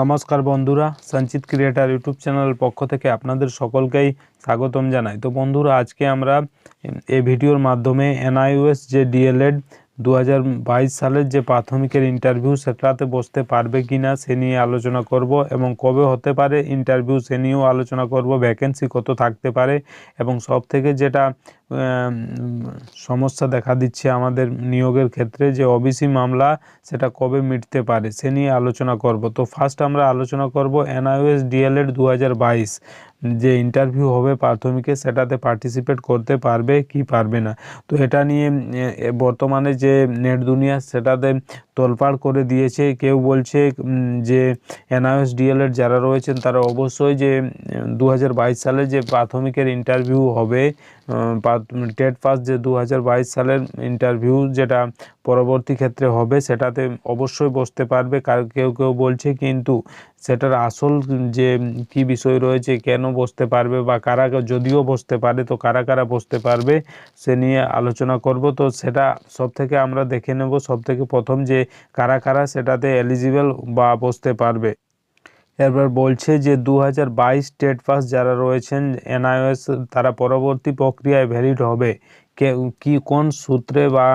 নমস্কার বন্ধুরা, সঞ্চিত ক্রিয়েটার ইউটিউব চ্যানেলের পক্ষ থেকে আপনাদের সকলকেই স্বাগতম জানাই। তো বন্ধুরা, আজকে আমরা এই ভিডিওর মাধ্যমে এনআইওএস যে ডিএলএড দু হাজার বাইশ সালের যে প্রাথমিকের ইন্টারভিউ, সেটাতে বসতে পারবে কি না সে নিয়ে আলোচনা করব এবং কবে হতে পারে ইন্টারভিউ, সে নিয়েও আলোচনা করব। ভ্যাকেন্সি কত থাকতে পারে এবং সব থেকে যেটা সমস্যা দেখা দিচ্ছে আমাদের নিয়োগের ক্ষেত্রে যে ওবিসি মামলা, সেটা কবে মিটতে পারে, সে নিয়ে আলোচনা করব। তো ফার্স্ট আমরা আলোচনা করব এনআইওএস ডিএলএড দু হাজার বাইশ। যে ইন্টারভিউ হবে প্রাথমিকে সেটাতে পার্টিসিপেট করতে পারবে কি পারবে না। তো এটা নিয়ে বর্তমানে যে নেট দুনিয়া সেটাতে তোলপাড় করে দিয়েছে। কেউ বলছে যে এনআইএস ডিএলএড যারা রয়েছেন, তারা অবশ্যই যে দু হাজার বাইশ সালে যে প্রাথমিকের ইন্টারভিউ হবে টেট পাস যে দু হাজার বাইশ সালের ইন্টারভিউ যেটা পরবর্তী ক্ষেত্রে হবে, সেটাতে অবশ্যই বসতে পারবে। কেউ কেউ বলছে কিন্তু সেটার আসল যে, কি বিষয় রয়েছে, কেন বসতে পারবে বা কারা যদিও বসতে পারে, তো কারা কারা বসতে পারবে, সে নিয়ে আলোচনা করব। তো সেটা সব থেকে আমরা দেখে নেব। সব থেকে প্রথম যে কারা কারা সেটাতে এলিজিবল বা বসতে পারবে। এরপর বলছে যে দু হাজার বাইশ স্টেট পাস যারা রয়েছেন এনআইএস তারা পরবর্তী প্রক্রিয়ায় ভ্যালিড হবে। কে, কি, কোন সূত্রে বা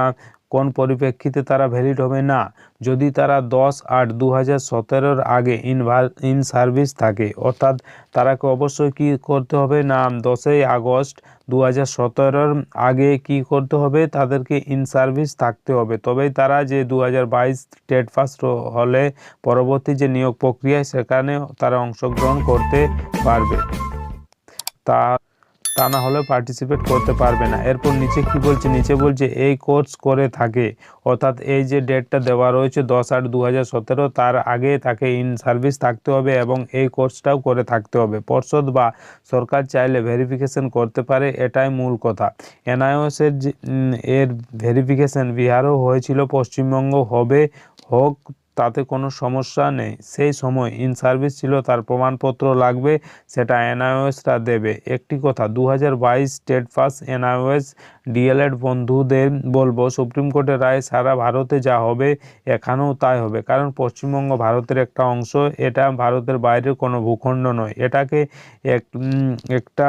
কোন পরিপ্রেক্ষিতে তারা ভ্যালিড হবে? না। যদি তারা দশ আট দু হাজার সতেরোর আগে ইনভার ইন সার্ভিস থাকে, অর্থাৎ তারাকে অবশ্যই কি করতে হবে? না, দশই আগস্ট দু হাজার সতেরোর আগে কি করতে হবে? তাদেরকে ইন সার্ভিস থাকতে হবে। তবেই তারা যে দু হাজার বাইশ টেট পাস হলে পরবর্তী যে নিয়োগ প্রক্রিয়ায় সেখানে তারা অংশগ্রহণ করতে পারবে। তা তা না হলেও পার্টিসিপেট করতে পারবে না। এরপর নিচে কি বলছে? নিচে বলছে, এই কোর্স করে থাকে। অর্থাৎ এই যে ডেটটা দেওয়া রয়েছে দশ আট দু তার আগে তাকে ইন সার্ভিস থাকতে হবে এবং এই কোর্সটাও করে থাকতে হবে। পর্ষদ বা সরকার চাইলে ভেরিফিকেশন করতে পারে, এটাই মূল কথা। এনআইওসের এর ভেরিফিকেশন বিহারও হয়েছিল, পশ্চিমবঙ্গ হবে, হোক তাতে কোনো সমস্যা নেই। সেই সময় ইন সার্ভিস ছিল, তার প্রমাণপত্র লাগবে, সেটা এনআইওএসরা দেবে। একটি কথা দু হাজার বাইশ স্টেট পাস এনআইওএস ডিএলএড বন্ধুদের বলব, সুপ্রিম কোর্টের রায় সারা ভারতে যা হবে, এখানেও তাই হবে। কারণ পশ্চিমবঙ্গ ভারতের একটা অংশ, এটা ভারতের বাইরের কোনো ভূখণ্ড নয়। এটাকে এক একটা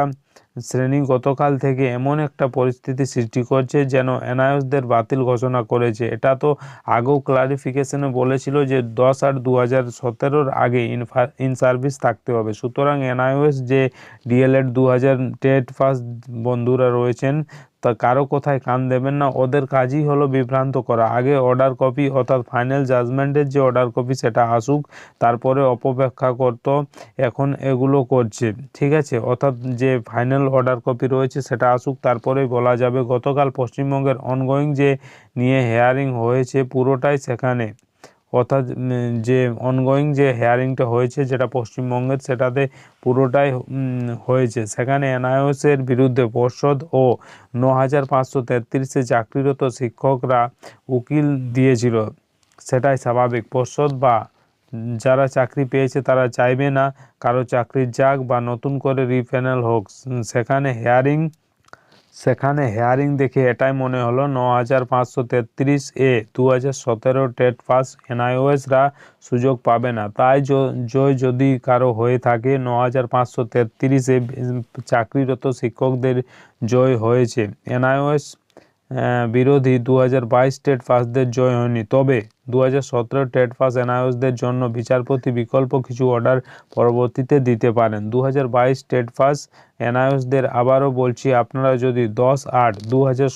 শ্রেণি গতকাল থেকে এমন একটা পরিস্থিতি সৃষ্টি করছে যেন এনআইএসদের বাতিল ঘোষণা করেছে। এটা তো আগেও ক্লারিফিকেশনে বলেছিল যে দশ আট দু হাজার সতেরোর আগে ইনফা ইন সার্ভিস থাকতে হবে। সুতরাং এনআইএস যে ডিএলএড দু হাজার টেট ফার্স্ট বন্ধুরা রয়েছেন তা কারও কোথায় কান দেবেন না। ওদের কাজই হলো বিভ্রান্ত করা। আগে অর্ডার কপি অর্থাৎ ফাইনাল জাজমেন্টের যে অর্ডার কপি সেটা আসুক, তারপরে অপব্যাখ্যা করতো, এখন এগুলো করছে। ঠিক আছে? অর্থাৎ যে ফাইনাল অর্ডার কপি রয়েছে সেটা আসুক, তারপরেই বলা যাবে। গতকাল পশ্চিমবঙ্গের অনগোয়িং যে নিয়ে হেয়ারিং হয়েছে পুরোটাই সেখানে। অর্থাৎ যে অনগোয়িং যে হেয়ারিংটা হয়েছে যেটা পশ্চিমবঙ্গের, সেটাতে পুরোটাই হয়েছে। সেখানে এনআইওসের বিরুদ্ধে পর্ষদ ও ন হাজার পাঁচশো তেত্রিশে চাকরিরত শিক্ষকরা উকিল দিয়েছিল। সেটাই স্বাভাবিক। পর্ষদ বা যারা চাকরি পেয়েছে, তারা চাইবে না কারও চাকরি যাক বা নতুন করে রিফাইনাল হোক। সেখানে হেয়ারিং সেখানে হেয়ারিং দেখে এটাই মনে হলো ন হাজার পাঁচশো তেত্রিশ এ দু হাজার সতেরো টেট পাস এনআইওএসরা সুযোগ পাবে না। তাই জয় যদি কারও হয়ে থাকে ন হাজার পাঁচশো তেত্রিশে চাকরিরত শিক্ষকদের জয় হয়েছে। এনআইওএস বিরোধী দু হাজার বাইশ টেট পাসদের জয় হয়নি। তবে দু হাজার সতেরো টেট পাস এনআইওসদের জন্য বিচারপতি বিকল্প কিছু অর্ডার পরবর্তীতে দিতে পারেন। দু হাজার বাইশ টেট পাস এনআইওসদের আবারও বলছি, আপনারা যদি দশ আট দু হাজার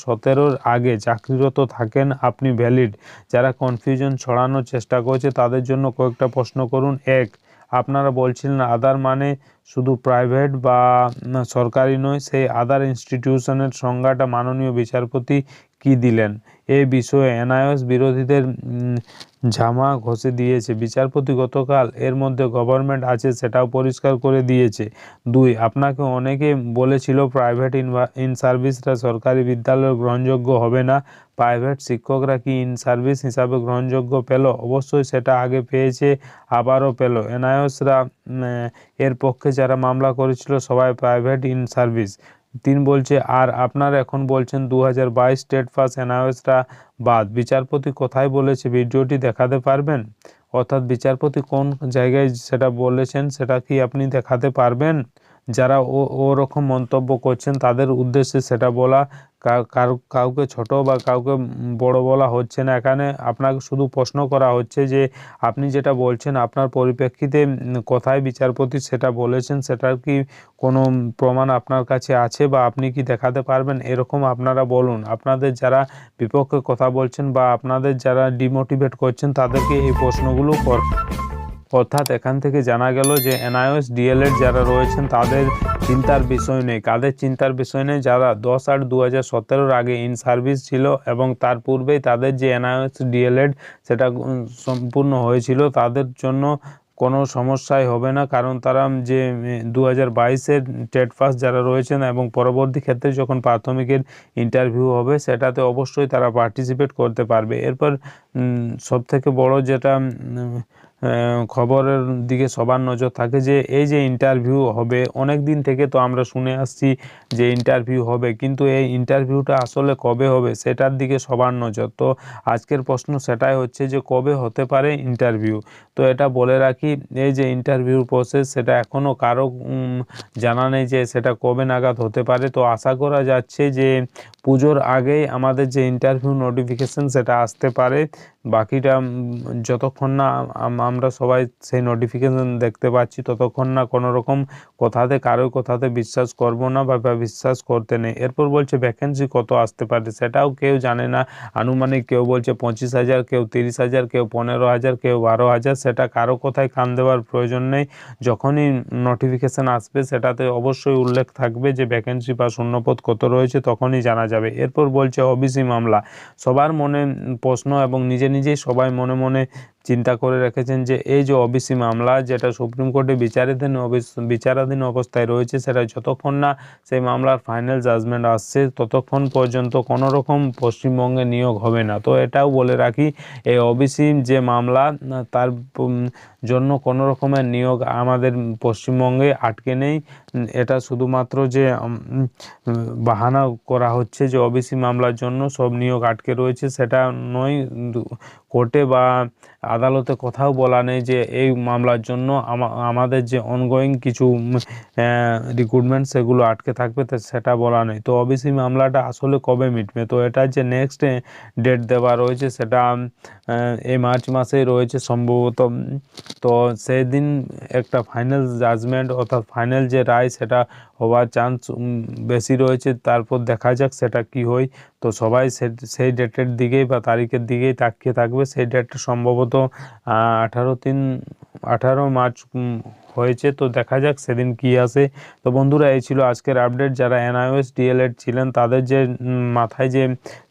আগে চাকরিরত থাকেন, আপনি ভ্যালিড যারা কনফিউশন ছড়ানোর চেষ্টা করছে, তাদের জন্য কয়েকটা প্রশ্ন করুন। এক আপনারা বলছিলেন আদার মানে শুধু প্রাইভেট বা সরকারি নয়, সেই আদার ইনস্টিটিউশনের সংজ্ঞাটা মাননীয় বিচারপতি কি দিলেন? এই বিষয়ে এনআইএস বিরোধীদের ঝামা ঘষে দিয়েছে। বিচারপতি গতকাল এর মধ্যে গভর্নমেন্ট আছে সেটাও পরিষ্কার করে দিয়েছে। দুই, আপনাকে অনেকে বলেছিল প্রাইভেট ইন সার্ভিসরা সরকারি বিদ্যালয়ে গ্রহণযোগ্য হবে না। প্রাইভেট শিক্ষকরা কি ইন সার্ভিস হিসাবে গ্রহণযোগ্য পেল? অবশ্যই সেটা আগে পেয়েছে, আবারও পেল। এনআইএসরা এর পক্ষে যারা মামলা করেছিল সবাই প্রাইভেট ইন সার্ভিস। তিন বলছে, আর আপনার এখন বলছেন দু হাজার বাইশ স্টেট ফার্স্ট এনআইএসটা বাদ। বিচারপতি কোথায় বলেছে ভিডিওটি দেখাতে পারবেন? অর্থাৎ বিচারপতি কোন জায়গায় সেটা বলেছেন সেটা কি আপনি দেখাতে পারবেন? যারা ও, ওরকম মন্তব্য করছেন, তাদের উদ্দেশ্যে সেটা বলা কাউকে ছোট বা কাউকে বড় বলা হচ্ছে না। এখানে আপনাকে শুধু প্রশ্ন করা হচ্ছে যে, আপনি যেটা বলছেন, আপনার পরিপ্রেক্ষিতে কোথায় বিচারপতি সেটা বলেছেন, সেটার কি কোনো প্রমাণ আপনার কাছে আছে বা আপনি কি দেখাতে পারবেন? এরকম আপনারা বলুন। আপনাদের যারা বিপক্ষে কথা বলছেন বা আপনাদের যারা ডিমোটিভেট করছেন, তাদেরকে এই প্রশ্নগুলো কর অর্থাৎ এখান থেকে জানা গেল যে এনআইএস, ডিএলএড যারা রয়েছেন তাদের চিন্তার বিষয় নেই। কাদের চিন্তার বিষয় নেই? যারা দশ আট দু হাজার সতেরোর আগে ইন সার্ভিস ছিল এবং তার পূর্বেই তাদের যে এনআইএস, ডিএলএড সেটা সম্পূর্ণ হয়েছিল, তাদের জন্য কোনো সমস্যাই হবে না। কারণ তারা যে দু হাজার বাইশের টেট পাস যারা রয়েছেন এবং পরবর্তী ক্ষেত্রে যখন প্রাথমিকের ইন্টারভিউ হবে, সেটাতে অবশ্যই তারা পার্টিসিপেট করতে পারবে। এরপর সব থেকে বড় যেটা খবরের দিকে সবার নজর থাকে যে এই যে ইন্টারভিউ হবে, অনেক দিন থেকে তো আমরা শুনে আসছি যে ইন্টারভিউ হবে, কিন্তু এই ইন্টারভিউটা আসলে কবে হবে সেটার দিকে সবার নজর। তো আজকের প্রশ্ন সেটাই হচ্ছে যে কবে হতে পারে ইন্টারভিউ তো এটা বলে রাখি, এই যে ইন্টারভিউর প্রসেস সেটা এখনও কারও জানা নেই যে সেটা কবে নাগাদ হতে পারে। তো আশা করা যাচ্ছে যে পুজোর আগেই আমাদের যে ইন্টারভিউ নোটিফিকেশন সেটা আসতে পারে। বাকিটা যতক্ষণ না আমরা সবাই সেই নোটিফিকেশন দেখতে পাচ্ছি, ততক্ষণ না কোনো রকম কথাতে, কারোর কথাতে বিশ্বাস করব না বা বিশ্বাস করতে নেই। এরপর বলছে ভ্যাকেন্সি কত আসতে পারে? সেটাও কেউ জানে না। আনুমানিক কেউ বলছে, পঁচিশ হাজার, কেউ তিরিশ হাজার, কেউ পনেরো হাজার, কেউ বারো হাজার। সেটা কারও কোথায় কান দেওয়ার প্রয়োজন নেই। যখনই নোটিফিকেশান আসবে, সেটাতে অবশ্যই উল্লেখ থাকবে যে ভ্যাকেন্সি বা শূন্যপদ কত রয়েছে? তখনই জানা যাবে। এরপর বলছে ওবিসি মামলা। সবার মনে প্রশ্ন এবং নিজে নিজেই সবাই মনে মনে চিন্তা করে রেখেছেন যে এই যে ওবিসি মামলা যেটা সুপ্রিম কোর্টে বিচারাধীন বিচারাধীন অবস্থায় রয়েছে, সেটা যতক্ষণ না সেই মামলার ফাইনাল জাজমেন্ট আসছে, ততক্ষণ পর্যন্ত কোনো রকম পশ্চিমবঙ্গে নিয়োগ হবে না। তো এটাও বলে রাখি, এই ওবিসি যে মামলা, তার জন্য কোনো রকমের নিয়োগ আমাদের পশ্চিমবঙ্গে আটকে নেই। এটা শুধুমাত্র যে বাহানা করা হচ্ছে যে ওবিসি মামলার জন্য সব নিয়োগ আটকে রয়েছে, সেটা নয় কোর্টে বা আদালতে কোথাও বলা নেই যে এই মামলার জন্য আমাদের যে অনগোয়িং কিছু রিক্রুটমেন্ট সেগুলো আটকে থাকবে সেটা বলা নেই। তো ওবিসি মামলাটা আসলে কবে মিটবে? তো এটার যে নেক্সট ডেট দেওয়া রয়েছে সেটা এই মার্চ মাসেই রয়েছে সম্ভবত। তো সেই দিন একটা ফাইনাল জাজমেন্ট অর্থাৎ ফাইনাল যে রায় সেটা হওয়ার চান্স বেশি রয়েছে, তারপর দেখা যাক সেটা কি হয়। তো সবাই সেই ডেটের দিকেই বা তারিখের দিকেই তাকিয়ে থাকবে। সেই ডেটটা সম্ভবত আঠারো তিন আঠারো মার্চ হয়েছে। তো দেখা যাক সেদিন কি আসে। তো বন্ধুরা, এই ছিল আজকের আপডেট যারা এনআইএস ডিএলএড ছিলেন, তাদের যে মাথায় যে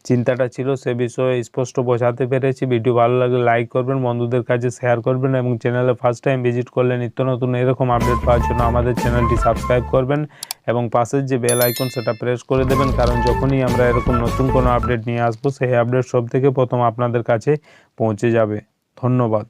চিন্তাটা ছিল, সে বিষয়ে স্পষ্ট বোঝাতে পেরেছি। ভিডিও ভালো লাগলে লাইক করবেন, বন্ধুদের কাছে শেয়ার করবেন এবং চ্যানেলে ফার্স্ট টাইম ভিজিট করলে নিত্য নতুন এরকম আপডেট পাওয়ার জন্য আমাদের চ্যানেলটি সাবস্ক্রাইব করবেন এবং পাশের যে বেল আইকন সেটা প্রেস করে দেবেন। কারণ যখনই আমরা এরকম নতুন কোনো আপডেট নিয়ে আসব, সেই আপডেট সব থেকে প্রথম আপনাদের কাছে পৌঁছে যাবে। ধন্যবাদ।